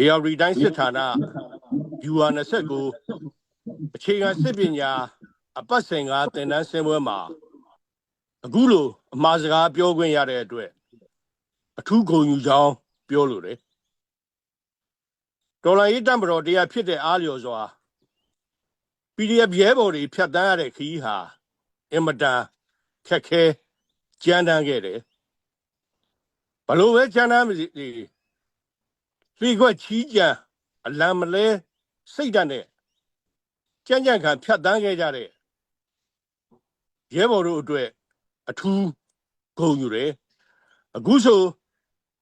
AR တိုင်းစစ်ဌာန UR 29အခြေခံစစ်ပညာအပတ်စဉ်ကသင်တန်းဆင်းပွဲမှာအခုလိုအမှားစကားပြောခွင့်ရတဲ့အတွက်အထူးဂုဏ်ယူကြောင်းပြောလိုတယ်တော်လိုင်းရေးတံပတော်တရားဖြစ်တဲ့အားလျော်စွာ PDF ရဲဘော်တွေဖြတ်တန်းရတဲ့ခီးဟာအင်မတန်ခက်ခဲကြမ်းတမ်းခဲ့တယ်ဘလို့ပဲကြမ်းတမ်းမစီ လီခွက်ချီးကြံအလံမလဲစိတ်ဓာတ်နဲ့ကြမ်းကြမ်းခံဖြတ်တန်းခဲ့ကြတဲ့ရဲဘော်တို့အတွက်အထူးဂုဏ်ယူတယ်အခုဆို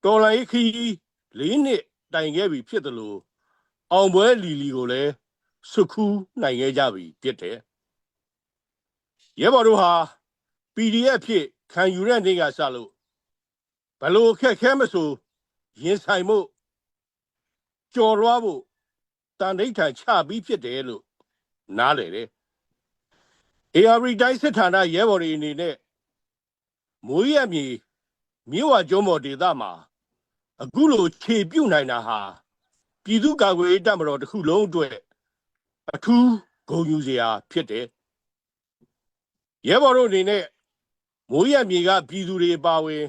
တော်လိုင်းခီးလေးနှစ်တိုင်ခဲ့ပြီဖြစ်တယ်လို့အောင်ပွဲလီလီကိုလည်းစုခူးနိုင်ခဲ့ကြပြီဖြစ်တယ်ရဲဘော်တို့ဟာ PDF ဖြစ်ခံယူတဲ့နေ့ကစလို့ဘလို့ခက်ခဲမဆိုရင်ဆိုင်မှု ကြော်လွှားဖို့တန်ဋိဌာန်ချပြီးဖြစ်တယ်လို့နားလေတယ် AR တိုင်းစစ်ဌာနရဲဘော်တွေအနေနဲ့မိုးရမြေမြို့ဝကျုံးမော်ဒေသမှာအခုလိုခြေပြုတ်နိုင်တာဟာပြည်သူ့ကာကွယ်ရေးတပ်မတော်တစ်ခုလုံးအတွက်အထူးဂုဏ်ယူစရာဖြစ်တယ်ရဲဘော်တို့အနေနဲ့မိုးရမြေကပြည်သူတွေပါဝင်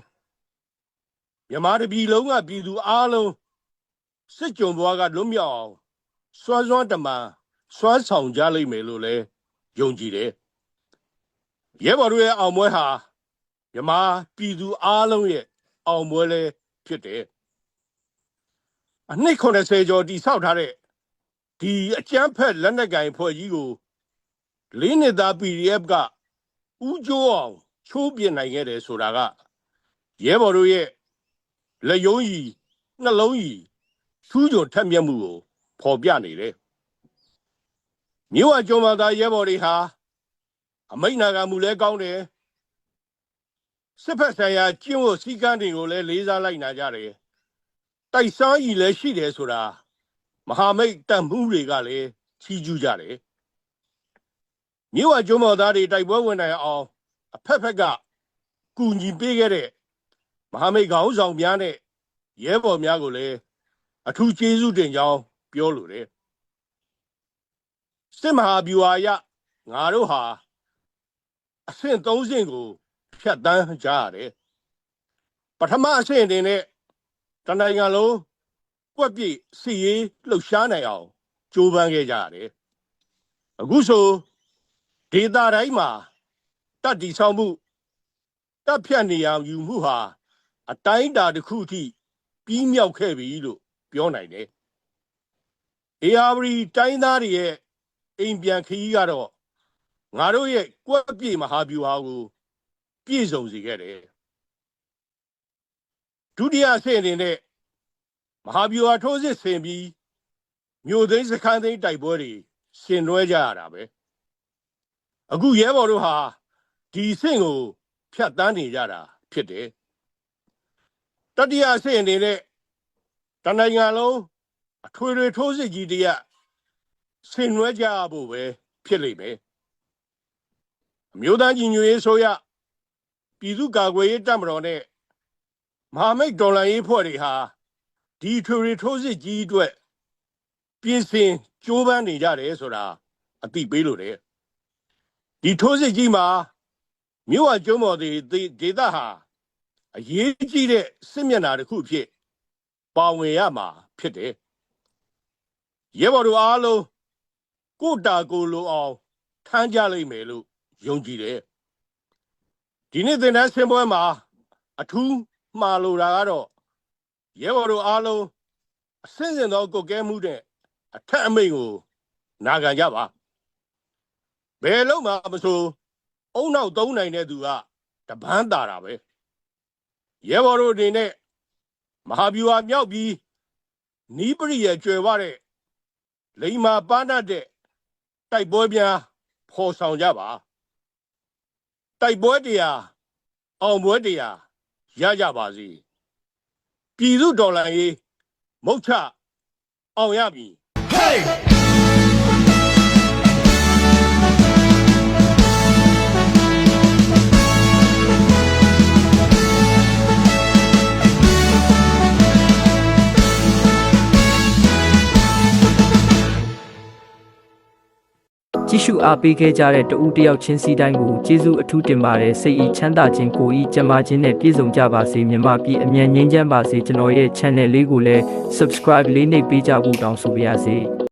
မြန်မာတပြည်လုံးကပြည်သူအားလုံး စစ်ကြုံဘွားကလွတ်မြောက်အောင်စွမ်းစွမ်းတမန်စွမ်းဆောင်ကြလိမ့်မယ်လို့လည်းယုံကြည်တယ်ရဲဘော်တို့ရဲ့အောင်ပွဲဟာမြန်မာပြည်သူအားလုံးရဲ့အောင်ပွဲလည်းဖြစ်တယ်အနှစ်80ကျော်တိဆောက်ထားတဲ့ဒီအကျန်းဖက်လက်နက်ကင်ဖွဲ့ကြီးကိုလေးနှစ်သား PDF ကဥကျိုးအောင်ချိုးပြနိုင်ခဲ့တယ်ဆိုတာကရဲဘော်တို့ရဲ့လက်ယုံကြီးနှလုံးကြီး ထူးချွန်ထက်မြက်မှုကိုဖော်ပြနေတယ်မြို့အကျုံးမသားရဲဘော်တွေဟာအမိတ်နာခံမှုလည်းကောင်းတယ်စစ်ဖက်ဆိုင်ရာကျင့်ဝတ်စည်းကမ်းတွေကိုလည်းလေးစားလိုက်နာကြတယ်တိုက်စားကြီးလည်းရှိတယ်ဆိုတာမဟာမိတ်တပ်မှုတွေကလည်းချီးကျူးကြတယ်မြို့အကျုံးမသားတွေတိုက်ပွဲဝင်နိုင်အောင်အဖက်ဖက်ကကူညီပေးခဲ့တဲ့မဟာမိတ်ခေါင်းဆောင်များနဲ့ရဲဘော်များကိုလည်း အထူးကျေးဇူးတင်ကြောင်းပြောလိုတယ်စစ်မဟာဗျူဟာရငါတို့ဟာအဆင့်၃ဆင့်ကိုဖြတ်တန်းကြရတယ်ပထမအဆင့်အနေနဲ့တနိုင်ငံလုံးကွက်ပြည့်စီရေးလှုပ်ရှားနိုင်အောင်ကြိုးပမ်းခဲ့ကြရတယ်အခုဆိုဒေတာတိုင်းမှာတတ်တီဆောင်မှုတပ်ဖြတ်နေရယူမှုဟာအတိုင်းအတာတစ်ခုထိပြီးမြောက်ခဲ့ပြီလို့ ပြောနိုင်တယ်။ AR တိုင်းသားတွေရဲ့အိမ်ပြန်ခရီးကတော့ငါတို့ရဲ့ကွက်ပြေမဟာဗျူဟာကိုပြည့်စုံစေခဲ့တယ်။ဒုတိယဆင့်အနေနဲ့မဟာဗျူဟာထိုးစစ်ဆင်ပြီးမြို့သိမ်းစခန်းသိမ်းတိုက်ပွဲတွေဆင်နွှဲကြရတာပဲ။အခုရဲဘော်တို့ဟာဒီဆင့်ကိုဖြတ်တန်းနေကြတာဖြစ်တယ်။တတိယဆင့်အနေနဲ့ တနိုင်ငံလုံးအထွေထွေထိုးစစ်ကြီးတရက်ဆင်နွှဲကြဖို့ပဲဖြစ်လိမ့်မယ်အမျိုးသားညီညွတ်ရေးဆိုရပြည်သူ့ကာကွယ်ရေးတပ်မတော်နဲ့မဟာမိတ်တော်လှန်ရေးဖွဲ့တွေဟာဒီထွေထွေထိုးစစ်ကြီးအတွက်ပြင်ဆင်ကြိုးပမ်းနေကြတယ်ဆိုတာအသိပေးလို့တယ်ဒီထိုးစစ်ကြီးမှာမြို့ဝကျုံးမော်တွေဒေသဟာအရေးကြီးတဲ့စစ်မျက်နှာတစ်ခုဖြစ် ပါဝင်ရမှာဖြစ်တယ်ရဲဘော်တို့အားလုံးကိုတာကိုလိုအောင်ထမ်းကြလိမ့်မယ်လို့ယုံကြည်တယ်ဒီနေ့သင်တန်းဆင်းပွဲမှာအထူးမှားလိုတာကတော့ရဲဘော်တို့အားလုံးအစင်းစင်သောကုတ်ကဲမှုတဲ့အထက်အမိန့်ကိုနာခံကြပါဘယ်လုံးမှမဆိုအုံနောက်သုံးနိုင်တဲ့သူကတပန်းတာတာပဲရဲဘော်တို့အနေနဲ့ မဟာဗျူဟာမြောက်ပြီးနီးပရိရဲ့ကျွယ်ဝတဲ့လိမ္မာပါဏတ်တဲ့တိုက်ပွဲများဖော်ဆောင်ကြပါတိုက်ပွဲတရားအောင်ပွဲတရားရကြပါစေပြည်သူဒေါ်လာရေးမုတ်ချအောင်ရမည် Hey! ကြည့်ရှုအားပေးခဲ့ကြတဲ့တဦးတစ်ယောက်ချင်းစီတိုင်းကိုကျေးဇူးအထူးတင်ပါတယ်စိတ်ဤချမ်းသာခြင်းကိုဤကျန်းမာခြင်းနဲ့ပြည့်စုံကြပါစေမြန်မာပြည်အမြန်ငြိမ်းချမ်းပါစေကျွန်တော်ရဲ့ channel လေးကိုလည်း subscribe လေးနှိပ်ပေးကြဖို့တောင်းဆိုပါရစေ